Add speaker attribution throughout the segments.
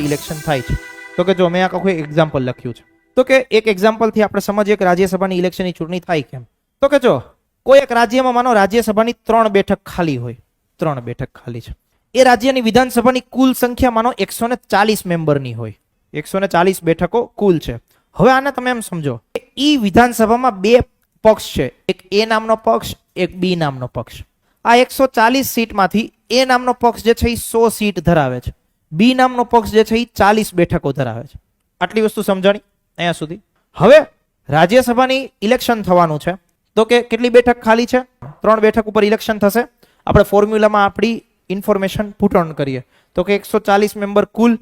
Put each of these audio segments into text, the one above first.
Speaker 1: Election થાય છે. તો કે જો મેં આ આખું એક્ઝામ્પલ લખ્યું છે. તો કે એક એક્ઝામ્પલથી આપણે સમજીએ કે રાજ્યસભાની ઇલેક્શનની ચૂંટણી થાય કેમ? તો કે જો કોઈ એક રાજ્યમાં માનો રાજ્યસભાની ત્રણ બેઠક ખાલી હોય, ત્રણ બેઠક ખાલી છે. એ રાજ્યની વિધાનસભાની કુલ સંખ્યા માનો એકસો ને ચાલીસ મેમ્બરની હોય. એકસો ને ચાલીસ બેઠકો કુલ છે. હવે આને તમે એમ સમજો કે ઈ વિધાનસભામાં બે પક્ષ છે. એક એ નામનો પક્ષ, એક બી નામનો પક્ષ. આ એકસો ચાલીસ સીટમાંથી એ નામનો પક્ષ જે છે એ સો સીટ ધરાવે છે. બી નામનો પક્ષ જે છે એ ચાલીસ બેઠકો ધરાવે છે. આટલી વસ્તુ સમજાણી? અહીંયા સુધી. હવે રાજ્યસભાની ઇલેક્શન થવાનું છે. તો કે કેટલી બેઠક ખાલી છે? ત્રણ બેઠક ઉપર ઇલેક્શન થશે. આપણે ફોર્મ્યુલામાં આપણી ઇન્ફોર્મેશન પુટ કરીએ. તો કે એકસો ચાલીસ મેમ્બર કુલ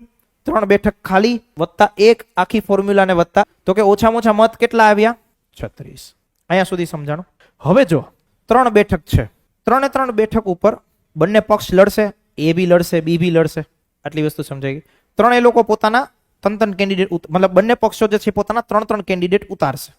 Speaker 1: ત્રણ બેઠક ખાલી, વત્તા એક આખી ફોર્મ્યુલાને વત્તા. તો કે ઓછામાં ઓછા મત કેટલા આવ્યા? છત્રીસ. અહીંયા સુધી સમજાણું? હવે જો, ત્રણ બેઠક છે. ત્રણે ત્રણ બેઠક ઉપર બંને પક્ષ લડશે, એ બી લડશે, બી બી લડશે. આટલી વસ્તુ સમજાઈ ગઈ. ત્રણેય લોકો પોતાના ત્રણ ત્રણ કેન્ડિડેટ મતલબ બંને પક્ષો જે છે પોતાના ત્રણ ત્રણ કેન્ડિડેટ ઉતારશે.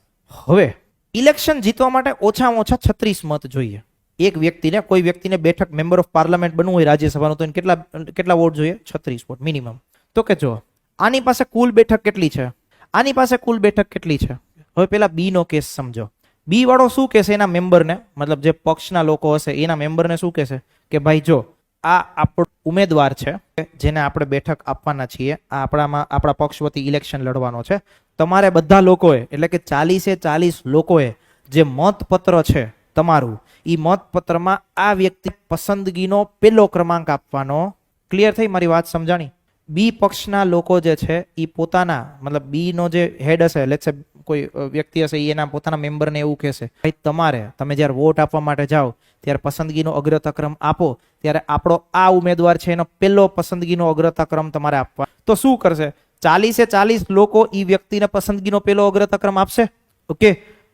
Speaker 1: હવે ઇલેક્શન જીતવા માટે ઓછામાં ઓછા છત્રીસ મત જોઈએ. એક વ્યક્તિને કોઈ વ્યક્તિને બેઠક મેમ્બર ઓફ પાર્લામેન્ટ બનવું હોય રાજ્યસભાનું તો એને કેટલા કેટલા વોટ જોઈએ? છત્રીસ વોટ મિનિમમ તો કે જો આની પાસે કુલ બેઠક કેટલી છે? આની પાસે કુલ બેઠક કેટલી છે? હવે પેલા બી નો કેસ સમજો. બી વાળો શું કહેશે એના મેમ્બરને મતલબ જે પક્ષના લોકો હશે એના મેમ્બરને શું કહેશે? કે ભાઈ જો આ આપણો ઉમેદવાર છે, જેને આપણે બેઠક આપવાના છીએ. આ આપણામાં, આપણા પક્ષ વતી ઇલેક્શન લડવાનો છે. તમારે બધા લોકોએ, એટલે કે ચાલીસે ચાલીસ લોકોએ જે મતપત્ર છે તમારું એ મતપત્રમાં આ વ્યક્તિ પસંદગીનો પેલો ક્રમાંક આપવાનો. ક્લિયર થઈ મારી વાત સમજાણી? બી પક્ષના લોકો જે છે એ પોતાના, મતલબ બીનો જે હેડ હશે લેટ્સ કોઈ વ્યક્તિ હશે એના પોતાના મેમ્બરને એવું કહેશે, ભાઈ, તમારે, તમે જ્યારે વોટ આપવા માટે જાઓ, ત્યારે પસંદગીનો અગ્રતાક્રમ આપો, ત્યારે આપણો આ ઉમેદવાર છે એનો પહેલો પસંદગીનો અગ્રતાક્રમ તમારે આપવા. તો શું કરશે? ચાલીસે ચાલીસ લોકો એ વ્યક્તિને પસંદગીનો પહેલો અગ્રતાક્રમ આપશે? ઓકે,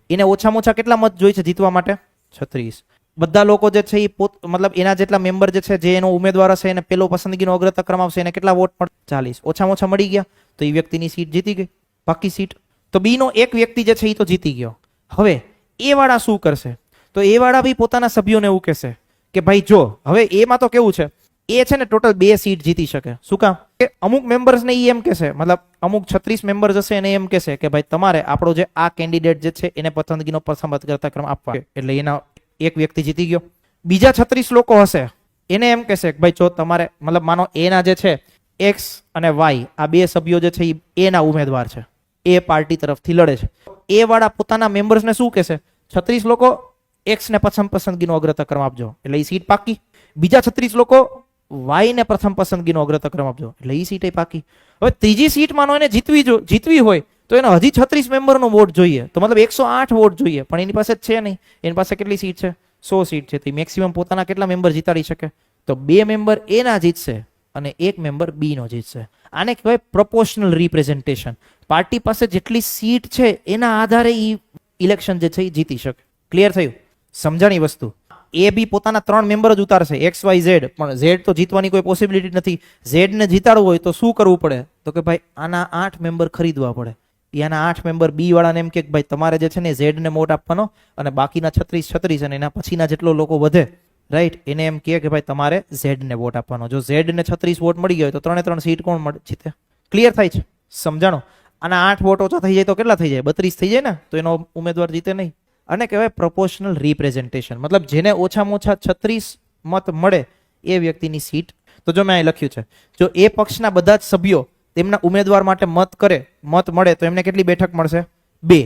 Speaker 1: એને ઓછામાં ઓછા કેટલા મત જોઈ છે જીતવા માટે? છત્રીસ. બધા લોકો જે છે એ પોત, મતલબ એના જેટલા મેમ્બર જે છે, જે એનો ઉમેદવાર હશે, એને પેલો પસંદગીનો અગ્રતા ક્રમ આવશે, એને કેટલા વોટ મળે? ચાલીસ. ઓછામાં ઓછા મળી ગયા, તો એ વ્યક્તિની સીટ જીતી ગઈ. બાકી સીટ તો બીનો એક વ્યક્તિ જે છે એ તો જીતી ગયો. હવે એ વાળા શું કરશે? તો એ વાળા બી પોતાના સભ્યોને એવું કહેશે કે ભાઈ જો હવે એમાં તો કેવું છે? એ છે ને ટોટલ બે સીટ જીતી શકે. શું કામ? કે અમુક મેમ્બર્સને એ એમ કહેશે મતલબ અમુક છત્રીસ મેમ્બર્સ હશે એને એમ કહેશે કે ભાઈ તમારે આપણો જે આ કેન્ડિડેટ જે છે એને પસંદગીનો પસંદ કરતા ક્રમ આપવા એટલે એના એક વ્યક્તિ જીતી ગયો. બીજા છત્રીસ લોકો હશે એને એમ કહેશે કે ભાઈ જો તમારે મતલબ માનો એના જે છે એક્સ અને વાય આ બે સભ્યો જે છે એ એના ઉમેદવાર છે. એ પાર્ટી તરફથી લડે છે. એ વાળા પોતાના મેમ્બર્સને શું કહેશે? છત્રીસ લોકો એક્સને પ્રથમ પસંદગીનો અગ્રતક્રમ આપજો. એટલે એ સીટ પાકી. બીજા છત્રીસ લોકો વાયને પ્રથમ પસંદગીનો અગ્રતક્રમ આપજો. એટલે એ સીટ પાકી. હવે ત્રીજી સીટ માનો એને જીતવી જો, જીતવી હોય, તો એને હજી છત્રીસ મેમ્બરનો વોટ જોઈએ. તો મતલબ એકસો આઠ વોટ જોઈએ. પણ એની પાસે છે નહીં. એની પાસે કેટલી સીટ છે? સો સીટ છે. તો મેક્સિમમ પોતાના કેટલા મેમ્બર જીતાડી શકે? તો બે મેમ્બર એના જીતશે અને એક મેમ્બર બીનો જીતશે. આને કહેવાય પ્રપોર્શનલ રિપ્રેઝન્ટેશન પાર્ટી પાસે જેટલી સીટ છે, એના આધારે એ ઇલેક્શન જે છે એ જીતી શકે. ક્લિયર થયું? સમજાણી વસ્તુ. એ બી પોતાના ત્રણ મેમ્બર જ ઉતારશે એક્સ વાય ઝેડ પણ ઝેડ તો જીતવાની કોઈ પોસિબિલિટી નથી. ઝેડને જીતાડવું હોય તો શું કરવું પડે? તો કે ભાઈ, આના આઠ મેમ્બર ખરીદવા પડે. એના આઠ મેમ્બર બી વાળાને એમ કે ભાઈ, તમારે જે છે ને ઝેડને મોટ આપવાનો અને બાકીના છત્રીસ છત્રીસ અને એના પછીના જેટલો લોકો વધે રાઈટ એને એમ કહે કે ભાઈ તમારે ઝેડને વોટ આપવાનો. જો ઝેડને છત્રીસ વોટ મળી ગયો તો ત્રણે ત્રણ સીટ કોણ જીતે. ક્લિયર થાય છે? સમજાણો? અને આઠ વોટ ઓછા થઈ જાય તો કેટલા થઈ જાય? બત્રીસ થઈ જાય ને? તો એનો ઉમેદવાર જીતે નહીં. અને કહેવાય પ્રપોર્શનલ રિપ્રેઝન્ટેશન મતલબ જેને ઓછામાં ઓછા છત્રીસ મત મળે એ વ્યક્તિની સીટ તો જો મેં અહીં લખ્યું છે, જો એ પક્ષના બધા જ સભ્યો તેમના ઉમેદવાર માટે મત કરે, મત મળે તો એમને કેટલી બેઠક મળશે? બે.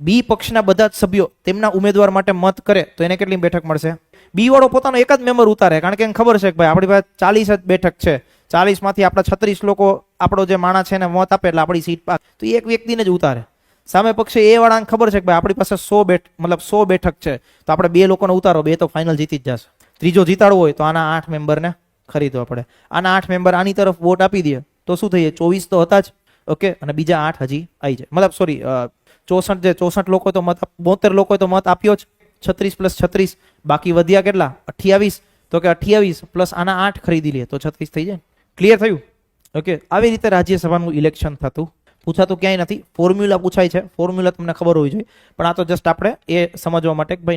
Speaker 1: બી પક્ષના બધા જ સભ્યો તેમના ઉમેદવાર માટે મત કરે, તો એને કેટલી બેઠક મળશે? બી વાળો પોતાનો એક જ મેમ્બર ઉતારે, કારણ કે એને ખબર છે કે ભાઈ આપણી પાસે ચાલીસ જ બેઠક છે. ચાલીસમાંથી આપણા છત્રીસ લોકો આપણો જે માણસ છે એને મત આપે એટલે આપણી સીટ પાસ. તો એ એક વ્યક્તિને જ ઉતારે. સામે પક્ષે એ વાળાને ખબર છે કે ભાઈ આપણી પાસે સો બેઠ, મતલબ સો બેઠક છે. તો આપણે બે લોકોને ઉતારો, બે તો ફાઇનલ જીતી જ જશે. ત્રીજો જીતાડવો હોય તો આના આઠ મેમ્બરને ખરીદવા પડે. આના આઠ મેમ્બર આની તરફ વોટ આપી દે, તો શું થઈએ? ચોવીસ તો હતા જ. ઓકે અને બીજા આઠ હજી આવી જાય. મતલબ સોરી ચોસઠ જે ચોસઠ લોકો તો મત બોતેર લોકોએ તો મત આપ્યો જ. છત્રીસ પ્લસ છત્રીસ, બાકી વધ્યા કેટલા? અઠ્યાવીસ. તો કે અઠ્યાવીસ પ્લસ આના આઠ ખરીદી લે તો છત્રીસ થઈ જાય. ક્લિયર થયું? ઓકે આવી રીતે રાજ્યસભાનું ઇલેક્શન થતું. પૂછાતું ક્યાંય નથી. ફોર્મ્યુલા પૂછાય છે. ફોર્મ્યુલા તમને ખબર હોવી જોઈએ. પણ આ તો જસ્ટ આપણે એ સમજવા માટે કે ભાઈ